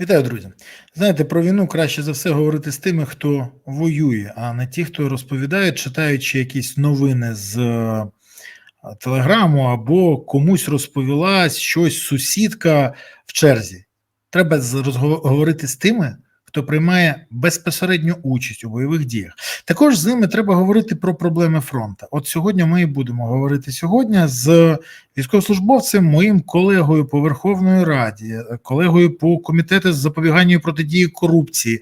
Вітаю, друзі. Знаєте, про війну краще за все говорити з тими, хто воює, а не ті, хто розповідає, читаючи якісь новини з е, телеграму або комусь розповіла щось сусідка в черзі. Треба розговорити говорити з тими, хто приймає безпосередню участь у бойових діях. Також з ними треба говорити про проблеми фронту. От сьогодні ми і будемо говорити сьогодні з військовослужбовцем, моїм колегою по Верховної Раді, колегою по комітету з запобігання і протидії корупції.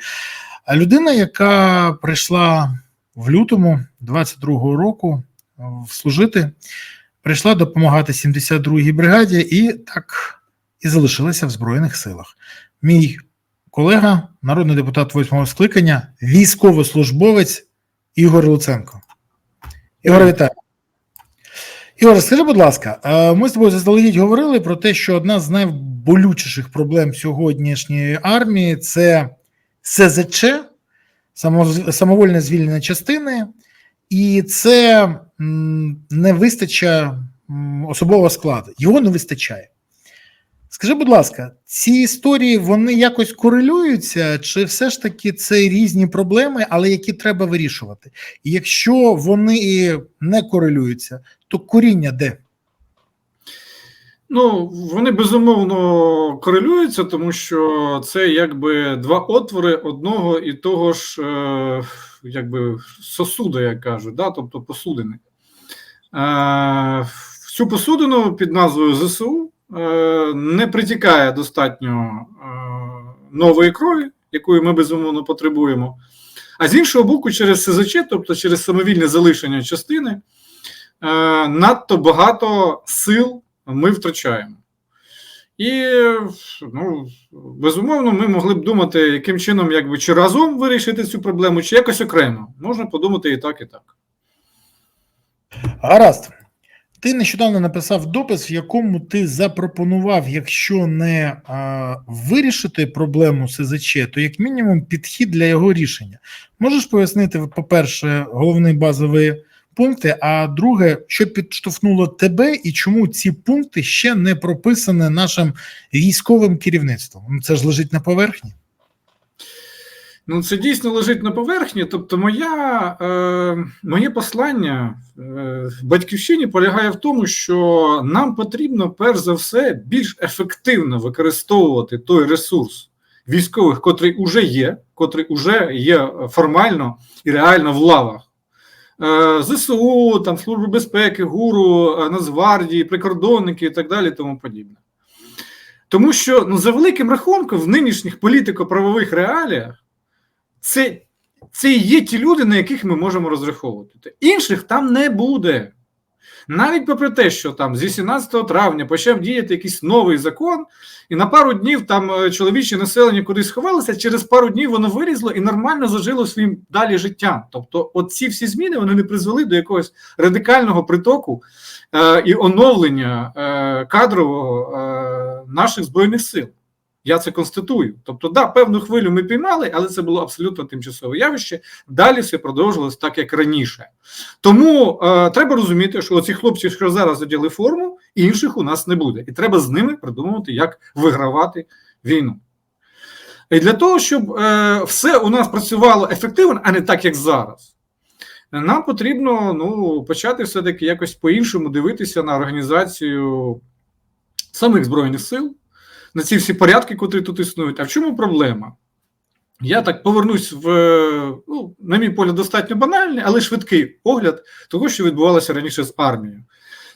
А людина, яка прийшла в лютому 22-го року е, служити, прийшла допомагати 72-й бригаді і так і залишилася в Збройних силах. Мій колега, народний депутат восьмого скликання, військовослужбовець Ігор Луценко. Ігор, вітаю. Ігор, скажи, будь ласка, ми з тобою заздалегідь говорили про те, що одна з найболючіших проблем сьогоднішньої армії це СЗЧ, самовольне звільнення частини, і це не вистачає особового складу. Його не вистачає. Скажи, будь ласка, ці історії вони якось корелюються, чи все ж таки це різні проблеми, але які треба вирішувати? І якщо вони не корелюються, то коріння де? Ну, вони безумовно корелюються, тому що це якби два отвори одного і того ж, е, якби сосуда, як кажуть, да? тобто посудини. Е, всю посудину під назвою ЗСУ не притікає достатньо е, нової крові, якої ми безумовно потребуємо. А з іншого боку, через СЗЧ, тобто через самовільне залишення частини, е, надто багато сил ми втрачаємо. І, ну, безумовно, ми могли б думати, яким чином, якби чи разом вирішити цю проблему, чи якось окремо. Можна подумати і так, і так. Гаразд. Ти нещодавно написав допис, в якому ти запропонував, якщо не а, вирішити проблему СЗЧ, то як мінімум підхід для його рішення. Можеш пояснити, по-перше, головні базові пункти, а друге, що підштовхнуло тебе і чому ці пункти ще не прописані нашим військовим керівництвом? Ну, Це ж лежить на поверхні. Ну, це дійсно лежить на поверхні. Тобто, моя, е, моє послання е, батьківщині полягає в тому, що нам потрібно перш за все більш ефективно використовувати той ресурс військових, котрий уже є, котрий уже є формально і реально в лавах. Е, ЗСУ, там Служби безпеки, ГУРу, е, Нацгвардії, прикордонники і так далі, тому подібне. Тому що ну, за великим рахунком в нинішніх політико-правових реаліях це, це є ті люди, на яких ми можемо розраховувати. Інших там не буде. Навіть попри те, що там з 18 травня почав діяти якийсь новий закон, і на пару днів там е, чоловіче населення кудись сховалося, через пару днів воно вирізло і нормально зажило своїм далі життям. Тобто, от ці всі зміни вони не призвели до якогось радикального притоку е, і оновлення е, кадрового е, наших збройних сил. Я це констатую. Тобто, да, певну хвилю ми піймали, але це було абсолютно тимчасове явище. Далі все продовжилось так, як раніше. Тому е, треба розуміти, що оці хлопці, що зараз одягли форму, інших у нас не буде. І треба з ними придумувати, як вигравати війну. І для того, щоб е, все у нас працювало ефективно, а не так, як зараз. Нам потрібно ну, почати все-таки якось по-іншому дивитися на організацію самих Збройних сил, на ці всі порядки, котрі тут існують. А в чому проблема? Я так повернусь в, ну, на мій погляд, достатньо банальний, але швидкий огляд того, що відбувалося раніше з армією.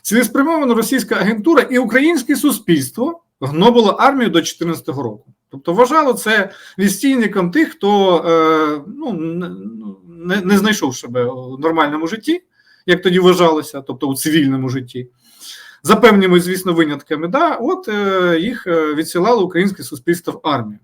Цілеспрямована російська агентура і українське суспільство гнобило армію до 2014 року. Тобто вважало це відстійником тих, хто е, ну, не, не, знайшов себе у нормальному житті, як тоді вважалося, тобто у цивільному житті. За певними, звісно, винятками, да, от е, їх е, відсилало українське суспільство в армію.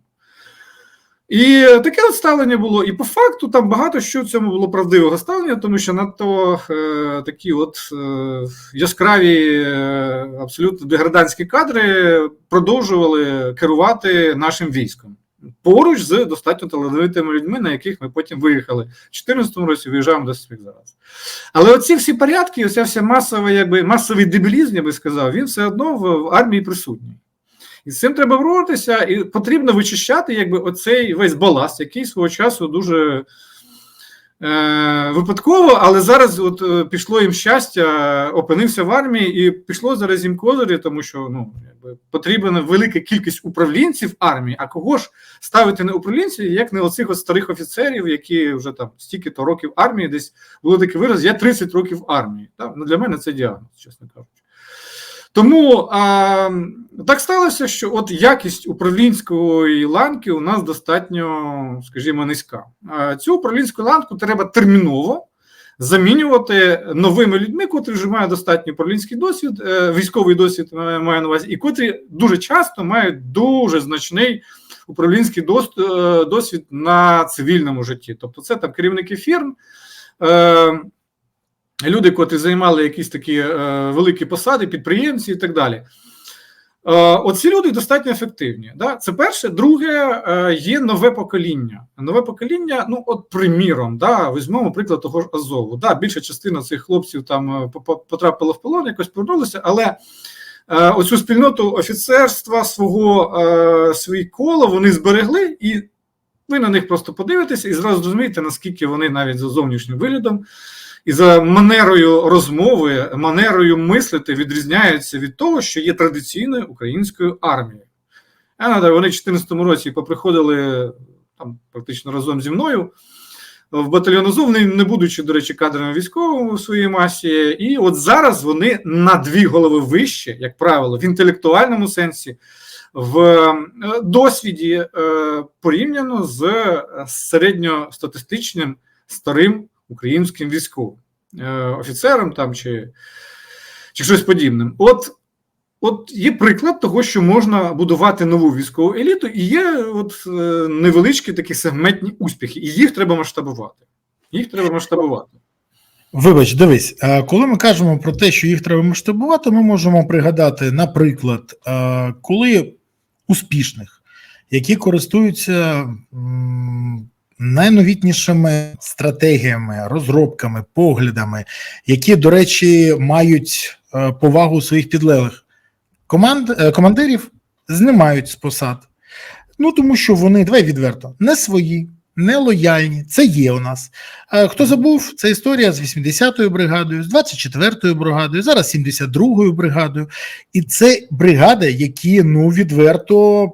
І таке от ставлення було. І по факту там багато що в цьому було правдивого ставлення, тому що надто е, такі от е, яскраві, е, абсолютно деградантські кадри продовжували керувати нашим військом. Поруч з достатньо талановитими людьми, на яких ми потім виїхали в 2014 році, виїжджаємо до своїх зараз. Але оці всі порядки, оця вся масова, якби масовий дебілізм, я би сказав, він все одно в, армії присутній. І з цим треба боротися, і потрібно вичищати якби оцей весь баласт, який свого часу дуже випадково, але зараз от е, пішло їм щастя, опинився в армії, і пішло зараз їм козирі, тому що ну якби потрібна велика кількість управлінців армії. А кого ж ставити на управлінців, як не оцих от старих офіцерів, які вже там стільки-то років армії, десь було такий вираз, я 30 років армії. Так? Ну, для мене це діагноз, чесно кажучи. Тому а, так сталося, що от якість управлінської ланки у нас достатньо, скажімо, низька. А, цю управлінську ланку треба терміново замінювати новими людьми, котрі вже мають достатній управлінський досвід, е, військовий досвід е, маю на увазі, і котрі дуже часто мають дуже значний управлінський е, досвід на цивільному житті. Тобто, це там керівники фірм. Люди, котрі займали якісь такі е, великі посади, підприємці і так далі. Е, оці люди достатньо ефективні. Да? Це перше. Друге, е, є нове покоління. Нове покоління, ну, от, приміром, да, візьмемо приклад того ж Азову. Да, більша частина цих хлопців там потрапила в полон, якось повернулися, але оцю спільноту офіцерства, свого свої коло вони зберегли, і ви на них просто подивитеся і зразу зрозумієте, наскільки вони навіть за зовнішнім виглядом і за манерою розмови, манерою мислити відрізняються від того, що є традиційною українською армією. Вони в 2014 році поприходили там практично разом зі мною в батальйон Азов, не, не будучи, до речі, кадрами військовими у своїй масі. І от зараз вони на дві голови вище, як правило, в інтелектуальному сенсі, в е, досвіді е, порівняно з е, середньостатистичним старим українським військовим е, офіцером там чи, чи щось подібним. От, от є приклад того, що можна будувати нову військову еліту, і є от е, невеличкі такі сегментні успіхи, і їх треба масштабувати. Їх треба масштабувати. Вибач, дивись, е, коли ми кажемо про те, що їх треба масштабувати, ми можемо пригадати, наприклад, коли успішних, які користуються найновітнішими стратегіями, розробками, поглядами, які, до речі, мають е, повагу своїх підлеглих команд, е, командирів, знімають з посад. Ну тому що вони, давай відверто, не свої, не лояльні. Це є у нас. Хто забув, це історія з 80-ю бригадою, з 24-ю бригадою, зараз 72-ю бригадою. І це бригади, які ну відверто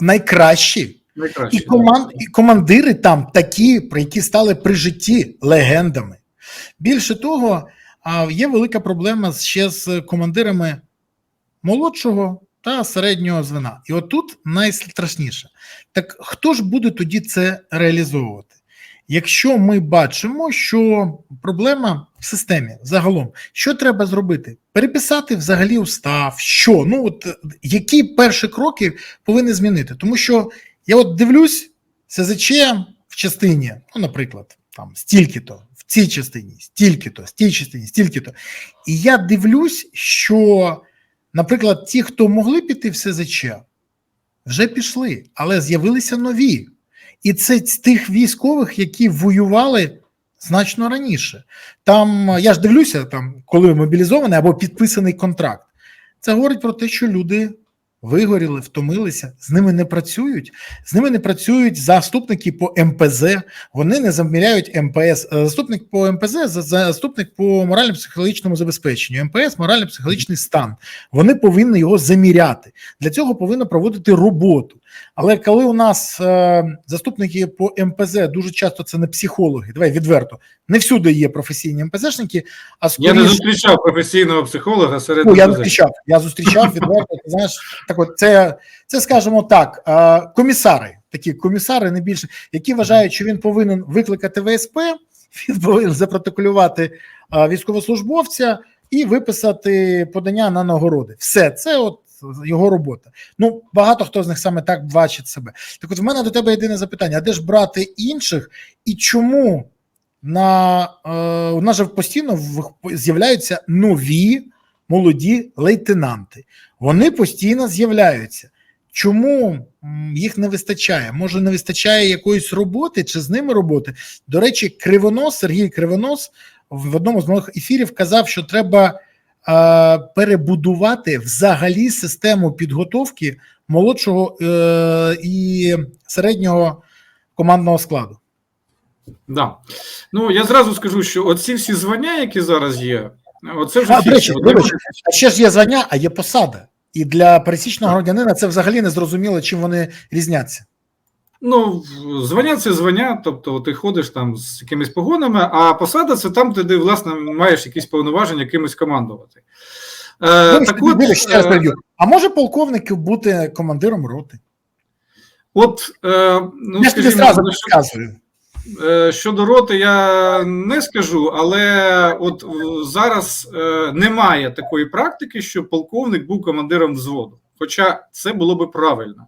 найкращі. Найкраще. І, команд, і командири там такі, про які стали при житті легендами. Більше того, є велика проблема ще з командирами молодшого та середнього звена. І отут найстрашніше. Так хто ж буде тоді це реалізовувати? Якщо ми бачимо, що проблема в системі загалом, що треба зробити? Переписати взагалі устав, що ну от е, які перші кроки повинні змінити? Тому що я от дивлюсь, СЗЧ в частині, ну, наприклад, там стільки-то, в цій частині, стільки-то, в цій частині, стільки-то. І я дивлюсь, що, наприклад, ті, хто могли піти в СЗЧ, вже пішли, але з'явилися нові. І це з тих військових, які воювали значно раніше. Там я ж дивлюся, там, коли мобілізований або підписаний контракт. Це говорить про те, що люди вигоріли, втомилися, з ними не працюють. З ними не працюють заступники по МПЗ, вони не заміряють МПС. Е, Заступник по МПЗ, за- заступник по морально-психологічному забезпеченню. МПС морально-психологічний стан. Вони повинні його заміряти. Для цього повинно проводити роботу. Але коли у нас е, заступники по МПЗ дуже часто це не психологи, давай відверто, не всюди є професійні МПЗшники, а Я не зустрічав професійного психолога серед Ну, я зустрічав. Я зустрічав відверто. Ти знаєш, так от це, це скажімо так, е, комісари, такі комісари, не більше, які вважають, що він повинен викликати ВСП, він повинен запротоколювати е, військовослужбовця і виписати подання на нагороди. Все, це от його робота. Ну, багато хто з них саме так бачить себе. Так от в мене до тебе єдине запитання: а де ж брати інших і чому на е, у нас же постійно з'являються нові молоді лейтенанти. Вони постійно з'являються. Чому їх не вистачає? Може, не вистачає якоїсь роботи чи з ними роботи? До речі, Кривонос, Сергій Кривонос в одному з моїх ефірів казав, що треба перебудувати взагалі систему підготовки молодшого е, і середнього командного складу. Да. Ну я зразу скажу, що оці всі звання, які зараз є, оце вже А, речі, вибач, а ще ж є звання, а є посада. І для пересічного громадянина це взагалі не зрозуміло, чим вони різняться. Ну, звання це звання, тобто ти ходиш там з якимись погонами, а посада це там, де ти, власне, маєш якісь повноваження якимось командувати. Е, Вибач, так от, е. А може полковник бути командиром роти? от е, ну, Я скажімо, зразу ну, підказую. Е, Щодо роти я не скажу, але от зараз е, немає такої практики, що полковник був командиром взводу. Хоча це було би правильно.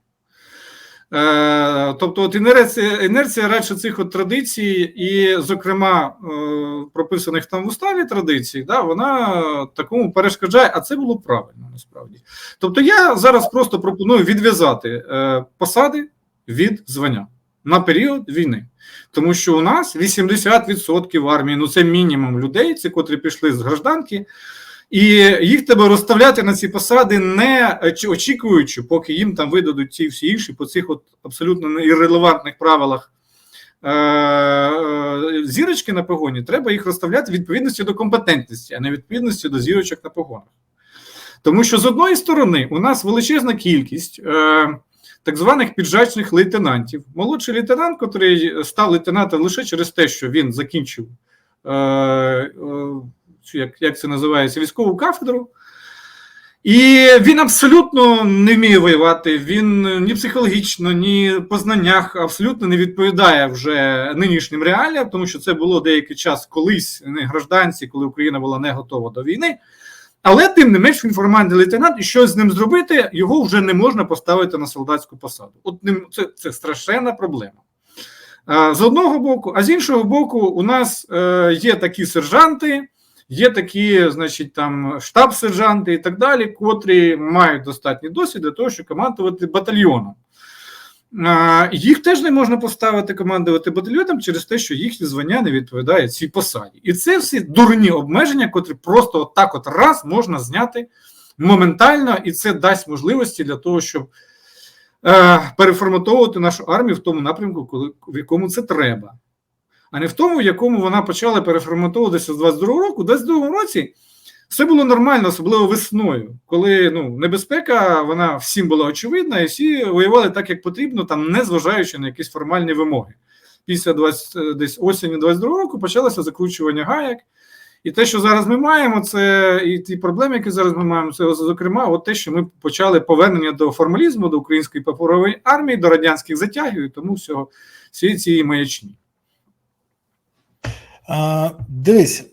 Е, Тобто, от інерція, інерція радше цих от традицій, і, зокрема, е, прописаних там в уставі традицій, да, вона такому перешкоджає, а це було правильно насправді. Тобто, я зараз просто пропоную відв'язати е, посади від звання на період війни. Тому що у нас 80% в армії, ну це мінімум людей, це котрі пішли з гражданки, і їх треба розставляти на ці посади, не очікуючи, поки їм там видадуть ці всі інші по цих от абсолютно іррелевантних правилах. е, е, Зірочки на погоні, треба їх розставляти відповідності до компетентності, а не відповідності до зірочок на погонах. Тому що з одної сторони у нас величезна кількість е, так званих піджачних лейтенантів. Молодший лейтенант, який став лейтенантом лише через те, що він закінчив е, е, як, як це називається, військову кафедру. І він абсолютно не вміє воювати. Він ні психологічно, ні по знаннях абсолютно не відповідає вже нинішнім реаліям, тому що це було деякий час колись не гражданці, коли Україна була не готова до війни. Але тим не менш він формальний лейтенант, і щось з ним зробити, його вже не можна поставити на солдатську посаду. От це, це страшенна проблема. З одного боку, а з іншого боку, у нас е, є такі сержанти, є такі, значить, там штаб-сержанти і так далі, котрі мають достатній досвід для того, щоб командувати батальйоном. Їх теж не можна поставити командувати батальйоном через те, що їхні звання не відповідає цій посаді. І це всі дурні обмеження, котрі просто отак от раз можна зняти моментально, і це дасть можливості для того, щоб е, переформатовувати нашу армію в тому напрямку, в якому це треба, а не в тому, в якому вона почала переформатовуватися з 22-го року. У 22-му році все було нормально, особливо весною, коли ну, небезпека вона всім була очевидна, і всі воювали так, як потрібно, там не зважаючи на якісь формальні вимоги. Після 20, десь осені 22 року почалося закручування гаяк. І те, що зараз ми маємо, це і ті проблеми, які зараз ми маємо, це зокрема, от те, що ми почали повернення до формалізму, до української паперової армії, до радянських затягів і тому всього всієї цієї маячні. Дивись,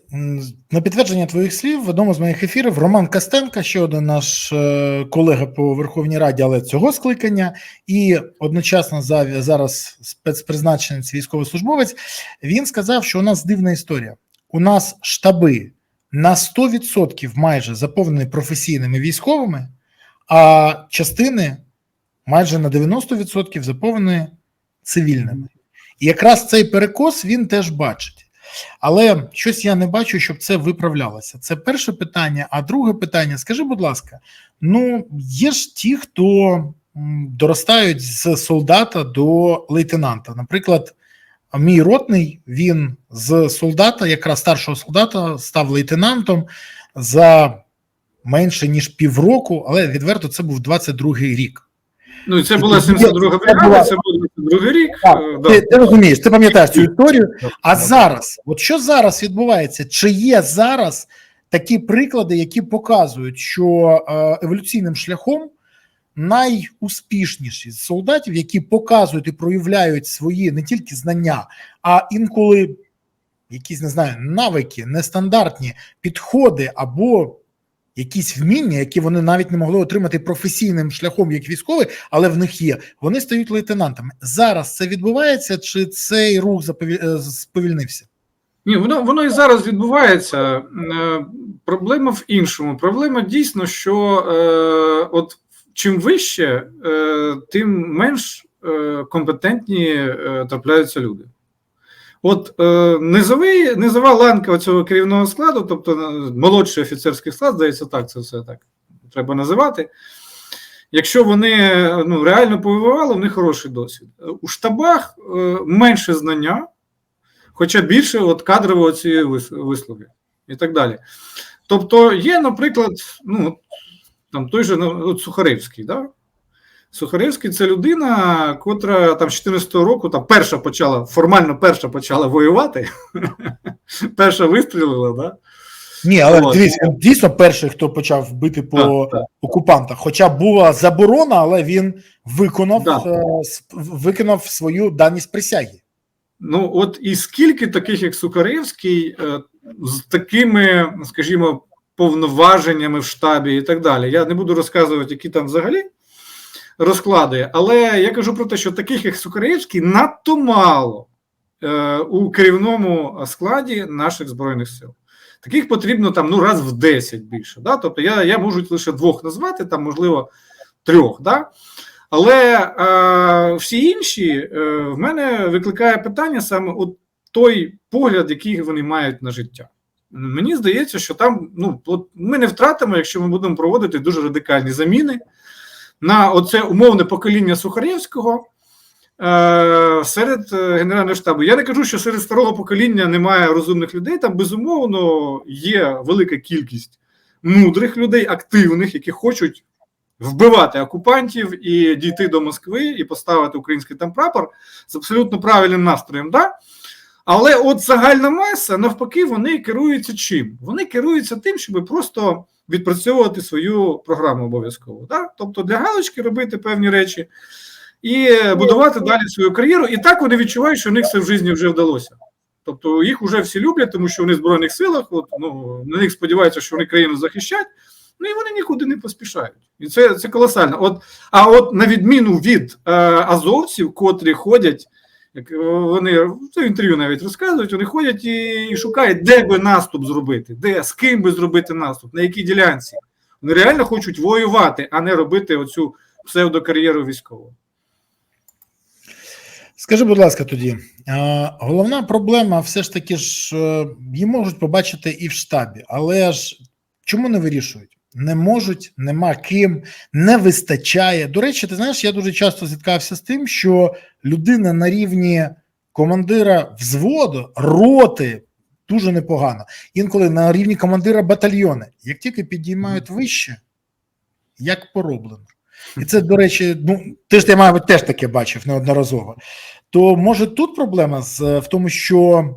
на підтвердження твоїх слів в одному з моїх ефірів Роман Костенко, ще один наш е, колега по Верховній Раді, але цього скликання, і одночасно зараз спецпризначенець військовослужбовець, він сказав, що у нас дивна історія. У нас штаби на 100% майже заповнені професійними військовими, а частини майже на 90% заповнені цивільними. І якраз цей перекос він теж бачить. Але щось я не бачу, щоб це виправлялося. Це перше питання. А друге питання: скажи, будь ласка, ну є ж ті, хто доростають з солдата до лейтенанта. Наприклад, мій ротний він з солдата, якраз старшого солдата, став лейтенантом за менше ніж півроку, але відверто це був 22-й рік. Ну це була Це 72 була- бригада, це був 22 рік. Так, е, да. Ти, ти розумієш, ти пам'ятаєш цю історію. А зараз, от що зараз відбувається? Чи є зараз такі приклади, які показують, що е, еволюційним шляхом найуспішніші з солдатів, які показують і проявляють свої не тільки знання, а інколи якісь не знаю, навики, нестандартні підходи або якісь вміння, які вони навіть не могли отримати професійним шляхом як військові, але в них є. Вони стають лейтенантами. Зараз це відбувається, чи цей рух е, сповільнився? Ні, воно воно і зараз відбувається. Е, Проблема в іншому. Проблема дійсно, що е, от чим вище, е, тим менш е, компетентні трапляються люди. От е, низовий, низова ланка цього керівного складу, тобто е, молодший офіцерський склад, здається, так це все так треба називати. Якщо вони е, ну, реально повивали, в них хороший досвід. У штабах менше знання, хоча більше от кадрової цієї вислуги і так далі. Тобто, є, наприклад, ну, там той же ну, от Сухаревський, да? Сухаревський це людина, котра там з 14-го року там перша почала, формально перша почала воювати, перша вистрілила, да? Ні, але дивіться, дійсно перший, хто почав бити по так. окупантах. Хоча була заборона, але він виконав, Да. е, виконав свою даність присяги. Ну, от і скільки таких, як Сухаревський, е, з такими, скажімо, повноваженнями в штабі і так далі. Я не буду розказувати, які там взагалі розклади, але я кажу про те, що таких, як Сухаревський, надто мало е, у керівному складі наших Збройних сил. Таких потрібно там ну, раз в 10 більше. Да? Тобто я, я можу лише двох назвати, там, можливо, трьох. Да? Але е, всі інші е, в мене викликає питання саме от той погляд, який вони мають на життя. Мені здається, що там ну, от ми не втратимо, якщо ми будемо проводити дуже радикальні заміни на оце умовне покоління Сухарєвського е, серед е, Генерального штабу. Я не кажу, що серед старого покоління немає розумних людей. Там безумовно є велика кількість мудрих людей, активних, які хочуть вбивати окупантів і дійти до Москви і поставити український там прапор з абсолютно правильним настроєм. Да? Але от загальна маса, навпаки, вони керуються чим? Вони керуються тим, щоб просто відпрацьовувати свою програму обов'язково. Да? Тобто для галочки робити певні речі і будувати далі свою кар'єру. І так вони відчувають, що в них все в житті вже вдалося. Тобто їх вже всі люблять, тому що вони в Збройних силах, от, ну, на них сподіваються, що вони країну захищать, ну і вони нікуди не поспішають. І це, це колосально. От, а от на відміну від е, азовців, котрі ходять, як е, вони в інтерв'ю навіть розказують, вони ходять і, і шукають, де би наступ зробити, де, з ким би зробити наступ, на якій ділянці. Вони реально хочуть воювати, а не робити оцю псевдокар'єру військову. Скажи, будь ласка, тоді головна проблема все ж таки ж е, її можуть побачити і в штабі, але ж чому не вирішують? Не можуть, нема ким, не вистачає. До речі, ти знаєш, я дуже часто зіткався з тим, що людина на рівні командира взводу, роти дуже непогано. Інколи на рівні командира батальйони. Як тільки підіймають вище, як пороблено. І це, до речі, ну ти ж ти, мабуть, теж таке бачив неодноразово. То може тут проблема з в тому, що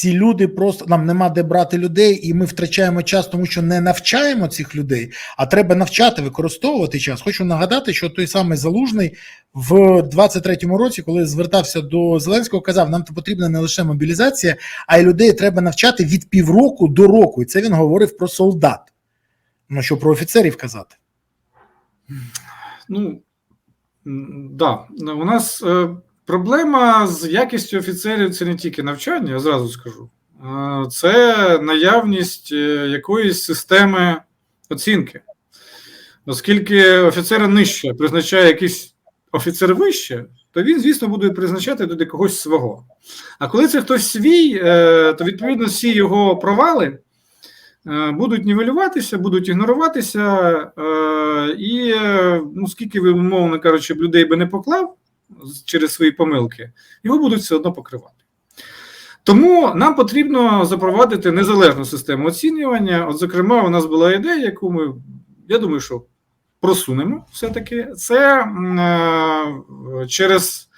ці люди просто нам нема де брати людей, і ми втрачаємо час, тому що не навчаємо цих людей, а треба навчати використовувати час. Хочу нагадати, що той самий залужний в 23-му році, коли звертався до Зеленського, казав: нам потрібна не лише мобілізація, а й людей треба навчати від півроку до року. І це він говорив про солдат. Ну що про офіцерів казати? Ну да, у нас е, проблема з якістю офіцерів це не тільки навчання, я зразу скажу. Е, Це наявність е, якоїсь системи оцінки. Оскільки офіцера нижче призначає якийсь офіцер вище, то він, звісно, буде призначати туди когось свого. А коли це хтось свій, е, то відповідно всі його провали будуть нівелюватися, будуть ігноруватися, і ну, скільки ви, умовно кажучи, людей би не поклав через свої помилки, його будуть все одно покривати. Тому нам потрібно запровадити незалежну систему оцінювання. От, зокрема, у нас була ідея, яку ми, я думаю, що просунемо все-таки. Це е, через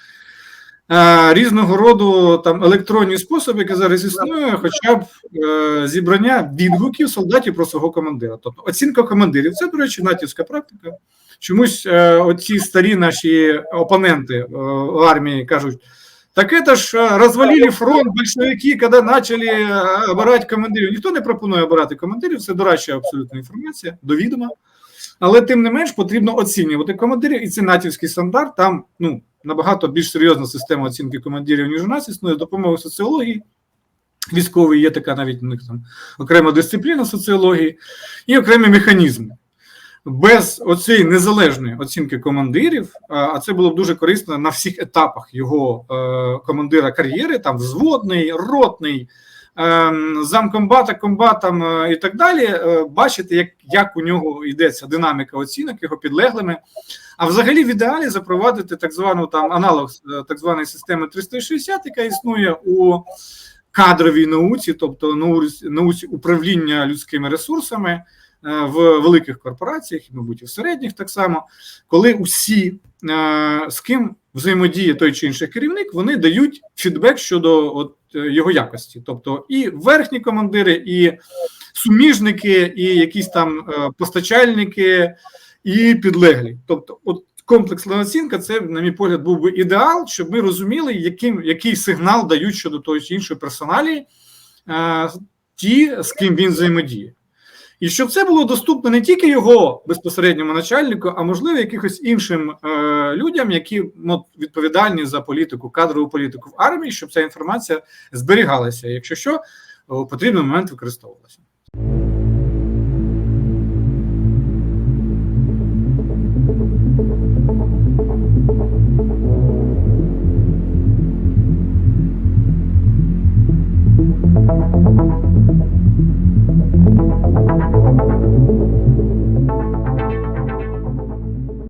е, різного роду там електронні способи, які зараз існує, хоча б е, зібрання відгуків солдатів про свого командира. Тобто оцінка командирів, це, до речі, натівська практика. Чомусь е, оці старі наші опоненти е, в армії кажуть. Так это ж э, развалили фронт большевики, коли почали э, обирати командирів. Ніхто не пропонує обирати командирів, це дораща абсолютна інформація, довідома. Але тим не менш потрібно оцінювати командирів, і це натівський стандарт. Там ну, набагато більш серйозна система оцінки командирів, ніж у нас існує, з допомогою соціології. Військової є така навіть у них там окрема дисципліна соціології і окремі механізми. без оцієї незалежної оцінки командирів, а а це було б дуже корисно на всіх етапах його е, командира кар'єри, там взводний, ротний, е, замкомбата, комбатом е, і так далі. е, бачити, як, як у нього йдеться динаміка оцінок його підлеглими. А взагалі в ідеалі запровадити так звану там аналог е, так званої системи 360, яка існує у кадровій науці, тобто науці, управління людськими ресурсами е, в великих корпораціях, мабуть, і в середніх так само, коли усі, е, з ким взаємодіє той чи інший керівник, вони дають фідбек щодо от, е, його якості. Тобто і верхні командири, і суміжники, і якісь там е, постачальники, і підлеглі. Тобто, от комплексна оцінка, це, на мій погляд, був би ідеал, щоб ми розуміли, яким, який сигнал дають щодо того чи іншої персоналі е, ті, з ким він взаємодіє. І щоб це було доступно не тільки його безпосередньому начальнику, а можливо, якихось іншим е, людям, які ну, відповідальні за політику, кадрову політику в армії, щоб ця інформація зберігалася, якщо що, у потрібний момент використовувалася.